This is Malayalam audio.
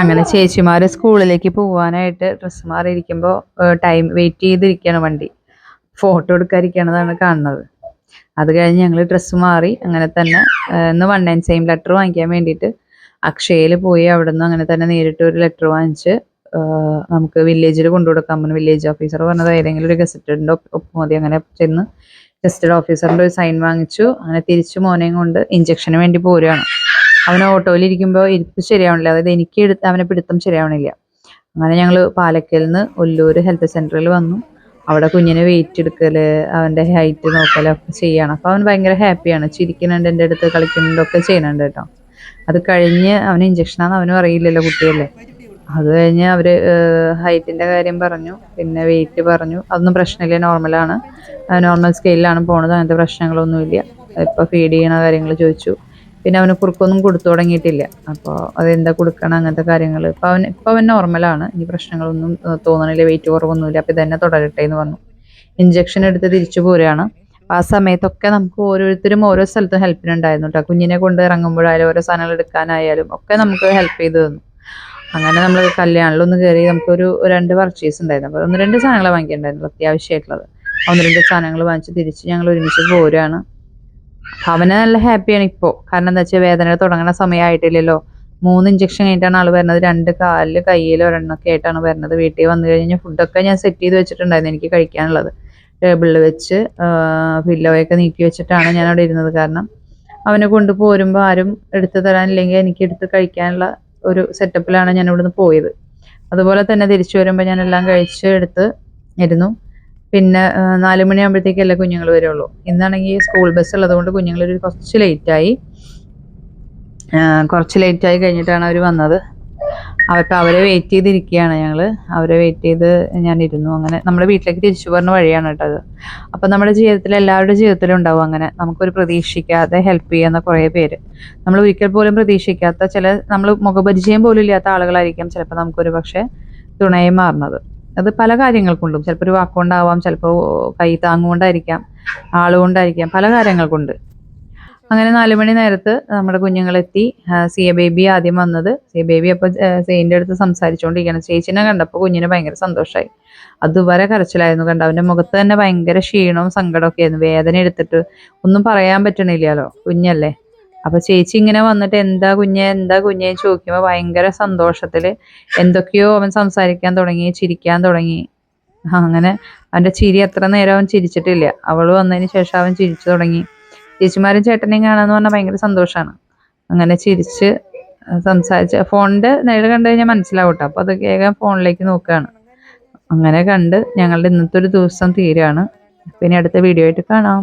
അങ്ങനെ ചേച്ചിമാർ സ്കൂളിലേക്ക് പോകാനായിട്ട് ഡ്രസ്സ് മാറിയിരിക്കുമ്പോൾ ടൈം വെയിറ്റ് ചെയ്തിരിക്കുകയാണ് വണ്ടി. ഫോട്ടോ എടുക്കാതിരിക്കണതാണ് കാണുന്നത്. അത് കഴിഞ്ഞ് ഞങ്ങൾ ഡ്രസ്സ് മാറി അങ്ങനെ തന്നെ ഇന്ന് വൺ ആൻഡ് സെയിം ലെറ്റർ വാങ്ങിക്കാൻ വേണ്ടിയിട്ട് അക്ഷയയിൽ പോയി അവിടെ നിന്ന് അങ്ങനെ തന്നെ നേരിട്ട് ഒരു ലെറ്റർ വാങ്ങിച്ച് നമുക്ക് വില്ലേജിൽ കൊണ്ടുകൊടുക്കാൻ പറഞ്ഞു. വില്ലേജ് ഓഫീസർ പറഞ്ഞത് ഏതെങ്കിലും ഒരു ഗസറ്റഡിന്റെ ഒപ്പ് മതി. അങ്ങനെ ചെന്ന് ഗസറ്റഡ് ഓഫീസറിന്റെ ഒരു സൈൻ വാങ്ങിച്ചു. അങ്ങനെ തിരിച്ചു മോനെയും കൊണ്ട് ഇഞ്ചക്ഷന് വേണ്ടി പോരുകയാണ് അവൻ ഓട്ടോയിൽ ഇരിക്കുമ്പോൾ ഇരിപ്പ് ശരിയാവണില്ല. അതായത് എനിക്ക് എടുത്ത് അവനെ പിടുത്തം ശരിയാവണില്ല. അങ്ങനെ ഞങ്ങൾ പാലക്കയിൽ നിന്ന് ഒല്ലൂർ ഹെൽത്ത് സെന്ററിൽ വന്നു. അവിടെ കുഞ്ഞിനെ വെയിറ്റ് എടുക്കൽ അവന്റെ ഹൈറ്റ് നോക്കലൊക്കെ ചെയ്യണം. അപ്പോൾ അവൻ ഭയങ്കര ഹാപ്പിയാണ് ചിരിക്കുന്നുണ്ട് എന്റെ അടുത്ത് കളിക്കുന്നുണ്ട് ഒക്കെ ചെയ്യുന്നുണ്ട് കേട്ടോ. അത് കഴിഞ്ഞ് അവന് ഇഞ്ചക്ഷനാന്ന് അവനും അറിയില്ലല്ലോ കുട്ടിയല്ലേ. അത് കഴിഞ്ഞ് അവർ ഹൈറ്റിന്റെ കാര്യം പറഞ്ഞു. പിന്നെ വെയിറ്റ് പറഞ്ഞു. അതൊന്നും പ്രശ്നമില്ല നോർമലാണ് നോർമൽ സ്കെയിലാണ് പോണത്. അങ്ങനത്തെ പ്രശ്നങ്ങളൊന്നുമില്ല. ഇപ്പോൾ ഫീഡ് ചെയ്യണ കാര്യങ്ങൾ ചോദിച്ചു. പിന്നെ അവന് കുറുക്കൊന്നും കൊടുത്തു തുടങ്ങിയിട്ടില്ല. അപ്പോൾ അതെന്താ കൊടുക്കണം അങ്ങനത്തെ കാര്യങ്ങൾ ഇപ്പോൾ അവൻ ഇപ്പോൾ അവൻ നോർമലാണ് ഇനി പ്രശ്നങ്ങളൊന്നും തോന്നണില്ല. വെയിറ്റ് കുറവൊന്നുമില്ല. അപ്പോൾ ഇതന്നെ തുടരട്ടെ എന്ന് പറഞ്ഞു. ഇഞ്ചക്ഷൻ എടുത്ത് തിരിച്ചു പോരുകയാണ്. ആ സമയത്തൊക്കെ നമുക്ക് ഓരോരുത്തരും ഓരോ സ്ഥലത്തും ഹെൽപ്പിനുണ്ടായിരുന്നു കേട്ടോ കുഞ്ഞിനെ കൊണ്ട് ഇറങ്ങുമ്പോഴായാലും ഓരോ സാധനങ്ങൾ എടുക്കാനായാലും ഒക്കെ നമുക്ക് ഹെൽപ്പ് ചെയ്ത് തന്നു. അങ്ങനെ നമ്മൾ കല്യാണിലൊന്ന് കയറി നമുക്കൊരു രണ്ട് പർച്ചേസ് ഉണ്ടായിരുന്നു. അപ്പോൾ ഒന്ന് രണ്ട് സാധനങ്ങൾ വാങ്ങിയിട്ടുണ്ടായിരുന്നു അത്യാവശ്യമായിട്ടുള്ളത്. ഒന്ന് രണ്ട് സാധനങ്ങൾ വാങ്ങിച്ച് തിരിച്ച് ഞങ്ങൾ ഒരുമിച്ച് പോരുകയാണ്. അവന് നല്ല ഹാപ്പിയാണ് ഇപ്പോൾ കാരണം എന്താ വെച്ചാൽ വേദന തുടങ്ങുന്ന സമയമായിട്ടില്ലല്ലോ മൂന്ന് ഇഞ്ചക്ഷൻ കഴിഞ്ഞിട്ടാണ് ആൾ വരുന്നത്. രണ്ട് കാലിൽ കയ്യിൽ ഒരെണ്ണമൊക്കെ ആയിട്ടാണ് വരുന്നത്. വീട്ടിൽ വന്നു കഴിഞ്ഞാൽ ഫുഡൊക്കെ ഞാൻ സെറ്റ് ചെയ്ത് വെച്ചിട്ടുണ്ടായിരുന്നു എനിക്ക് കഴിക്കാനുള്ളത്. ടേബിളിൽ വെച്ച് പില്ലോയൊക്കെ നീക്കി വെച്ചിട്ടാണ് ഞാൻ അവിടെ ഇരുന്നത്. കാരണം അവനെ കൊണ്ട് പോരുമ്പോൾ ആരും എടുത്തു തരാനില്ലെങ്കിൽ എനിക്ക് എടുത്ത് കഴിക്കാനുള്ള ഒരു സെറ്റപ്പിലാണ് ഞാൻ ഇവിടുന്ന് പോയത്. അതുപോലെ തന്നെ തിരിച്ചു വരുമ്പോൾ ഞാൻ എല്ലാം കഴിച്ച് എടുത്ത് ഇരുന്നു. പിന്നെ നാല് മണിയാകുമ്പോഴത്തേക്കല്ലേ കുഞ്ഞുങ്ങൾ വരുള്ളൂ. ഇന്നാണെങ്കിൽ സ്കൂൾ ബസ് ഉള്ളതുകൊണ്ട് കുഞ്ഞുങ്ങൾ ഒരു കുറച്ച് ലേറ്റായി. കുറച്ച് ലേറ്റായി കഴിഞ്ഞിട്ടാണ് അവർ വന്നത്. അവർക്ക് അവരെ വെയിറ്റ് ചെയ്തിരിക്കുകയാണ് ഞങ്ങൾ അവരെ വെയിറ്റ് ചെയ്ത് ഞാൻ ഇരുന്നു. അങ്ങനെ നമ്മുടെ വീട്ടിലേക്ക് തിരിച്ചു പറഞ്ഞ വഴിയാണ് കേട്ടോ അത്. അപ്പം നമ്മുടെ ജീവിതത്തിൽ എല്ലാവരുടെ ജീവിതത്തിലും ഉണ്ടാവും അങ്ങനെ. നമുക്കൊരു പ്രതീക്ഷിക്കാതെ ഹെൽപ്പ് ചെയ്യുന്ന കുറേ പേര്. നമ്മൾ ഒരിക്കൽ പോലും പ്രതീക്ഷിക്കാത്ത ചില നമ്മൾ മുഖപരിചയം പോലും ഇല്ലാത്ത ആളുകളായിരിക്കാം ചിലപ്പോൾ നമുക്കൊരു പക്ഷേ തുണയായി മാറുന്നത്. അത് പല കാര്യങ്ങൾ കൊണ്ടും. ചിലപ്പോൾ ഒരു വാക്കുകൊണ്ടാവാം ചിലപ്പോൾ കൈ താങ്ങുകൊണ്ടായിരിക്കാം ആളുകൊണ്ടായിരിക്കാം പല കാര്യങ്ങൾ കൊണ്ട്. അങ്ങനെ നാല് മണി നേരത്ത് നമ്മുടെ കുഞ്ഞുങ്ങളെത്തി. സി എ ബേബി ആദ്യം വന്നത്. സി എ ബേബി അപ്പോൾ സെയിന്റെ അടുത്ത് സംസാരിച്ചുകൊണ്ടിരിക്കണം ചേച്ചിനെ കണ്ടപ്പോൾ കുഞ്ഞിന് ഭയങ്കര സന്തോഷമായി അതുവരെ കരച്ചിലായിരുന്നു കണ്ട? അവന്റെ മുഖത്ത് തന്നെ ഭയങ്കര ക്ഷീണവും സങ്കടമൊക്കെ ആയിരുന്നു. വേദന എടുത്തിട്ട് ഒന്നും പറയാൻ പറ്റണില്ലല്ലോ. കുഞ്ഞല്ലേ? അപ്പൊ ചേച്ചി ഇങ്ങനെ വന്നിട്ട് എന്താ കുഞ്ഞെ എന്താ കുഞ്ഞെ ചോദിക്കുമ്പോൾ ഭയങ്കര സന്തോഷത്തിൽ എന്തൊക്കെയോ അവൻ സംസാരിക്കാൻ തുടങ്ങി ചിരിക്കാൻ തുടങ്ങി. അങ്ങനെ അവന്റെ ചിരി എത്ര നേരം അവൻ ചിരിച്ചിട്ടില്ല. അവൾ വന്നതിന് ശേഷം അവൻ ചിരിച്ചു തുടങ്ങി. ചേച്ചിമാരും ചേട്ടനെയും കാണാന്ന് പറഞ്ഞാൽ ഭയങ്കര സന്തോഷമാണ് അങ്ങനെ ചിരിച്ച് സംസാരിച്ച് ഫോണിന്റെ നേരെ കണ്ടു കഴിഞ്ഞാൽ മനസ്സിലാവും കേട്ടോ അപ്പൊ അത് വേഗം ഫോണിലേക്ക് നോക്കുകയാണ് അങ്ങനെ കണ്ട് ഞങ്ങളുടെ ഇന്നത്തെ ഒരു ദിവസം തീരാണ്. പിന്നെ അടുത്ത വീഡിയോ ആയിട്ട് കാണാം.